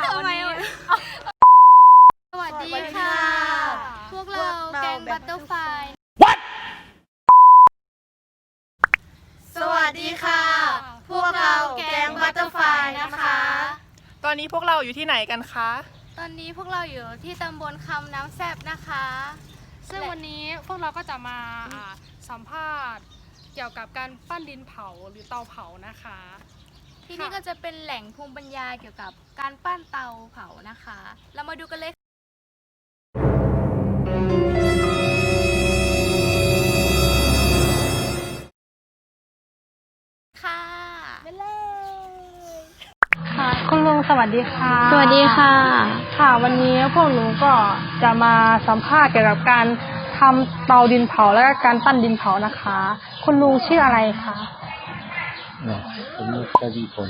วันนี้ สวัสดีค่ะ พวกเราแกงบัตเตอร์ไฟสวัสดีค่ะ พวกเราแกงบัตเตอร์ไฟนะคะ ตอนนี้พวกเราอยู่ที่ไหนกันคะ ตอนนี้พวกเราอยู่ที่ตำบลคำน้ำแซบนะคะ ซึ่งวันนี้พวกเราก็จะมาอ่าสัมภาษณ์เกี่ยวกับการปั้นดินเผาหรือเตาเผานะคะ ที่นี่ก็จะเป็นแหล่งภูมิปัญญาเกี่ยวกับการปั้นเตาเผานะคะ เรามาดูกันเลยค่ะค่ะคุณลุงสวัสดีค่ะ สวัสดีค่ะ ค่ะวันนี้พวกหนูก็จะมาสัมภาษณ์เกี่ยวกับการทำเตาดินเผาและก็การปั้นดินเผานะคะ คุณลุงชื่ออะไรคะเนี่ยผมมีกวีผล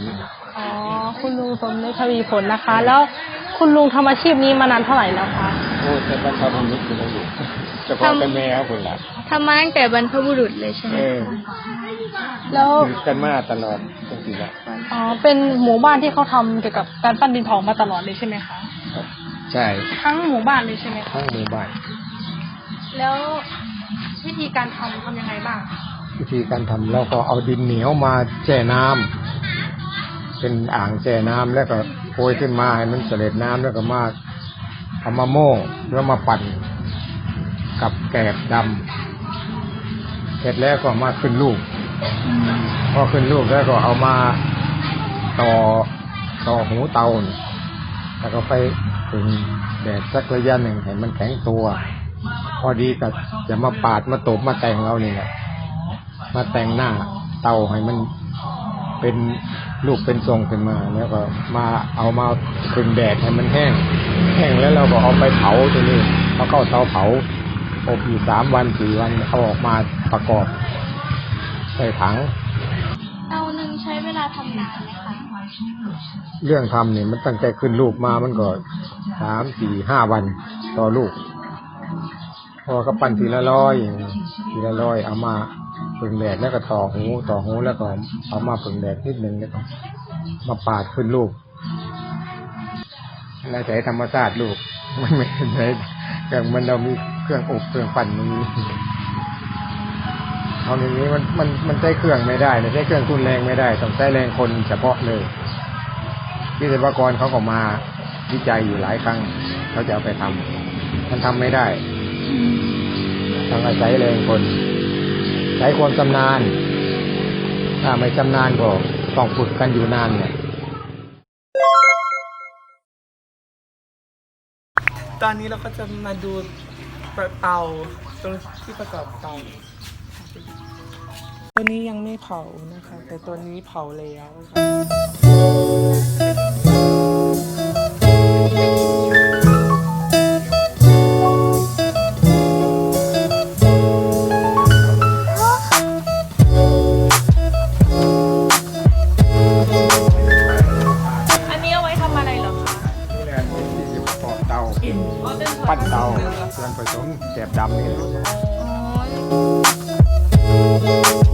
อ๋อคุณลุงสมนึกทวีผลนะคะ แล้วคุณลุงทำอาชีพนี้มานานเท่าไหร่แล้วคะโอ้แต่บรรพบุรุษคุณอยู่เฉพาะแต่แม่ครับคุณล่ะทำมาตั้งแต่บรรพบุรุษเลยใช่ไหมเออแล้วอยู่กันมาตลอดตั้งแต่ละอ๋อเป็นหมู่บ้านที่เขาทำเกี่ยวกับการปั้นดินเผามาตลอดเลยใช่ไหมคะครับใช่ทั้งหมู่บ้านเลยใช่ไหมคะทั้งหมู่บ้าน แล้ววิธีการทำทำยังไงบ้าง วิธีการทำเราก็เอาดินเหนียวมาแช่น้ำเป็นอ่างแช่น้ำแล้วก็โปรยขึ้นมาให้มันเสด็จน้ำแล้วก็มาเอามาโม่แล้วมาปั่นกับแกบดำเสร็จแล้วก็มาขึ้นลูกพอขึ้นลูกแล้วก็เอามาต่อต่อหูเตาแล้วก็ไปถึงแดดสักระยะหนึ่งให้มันแข็งตัว พอดีก็จะมาปาดมาตบมาแต่งเรานี่แหละ มาแต่งหน้าเตาให้มันเป็นลูกเป็นทรงขึ้นมา แล้วก็มาเอามาพึ่งแดดให้มันแห้ง แห้งแล้วเราก็เอาไปเผาทีนี้เอาเข้าเตาเผาอบอยู่สามวันสี่วันเอาออกมาประกอบใส่ถังเตาหนึ่งใช้เวลาทำนานไหมคะเรื่องทำเนี่ยมันตั้งใจขึ้นลูกมามันก็สามสี่ห้าวันต่อลูก พอก็ปั้นทีละร้อยทีละร้อยเอามาผึ่งแดดแล้วก็ต่อหูต่อหูแล้วก็เอามาผึ่งแดดนิดนึงแล้วก็มาปาดขึ้นลูกแล้วใช้ธรรมชาติลูกมันไม่ใช่เครื่องมันเรามีเครื่องอบเครื่องปั่นมันมีเอาอย่างนี้มันมันมันใช้เครื่องไม่ได้ใช้เครื่องทุนแรงไม่ได้ต้องใช้แรงคนเฉพาะเลยวิศวกรเขาก็มาวิจัยอยู่หลายครั้งเขาจะเอาไปทำมันทำไม่ได้ ต้องอาศัยแรงคนใช้ความชำนาญ ถ้าไม่ชำนาญก็ต้องฝึกกันอยู่นานเนี่ยตอนนี้เราก็จะมาดูเตาตรงที่ประกอบเตาตัวนี้ยังไม่เผานะคะ แต่ตัวนี้เผาแล้วค่ะ ปั้นเตาเครื่องผสมแกบดำนี่ อ๋อ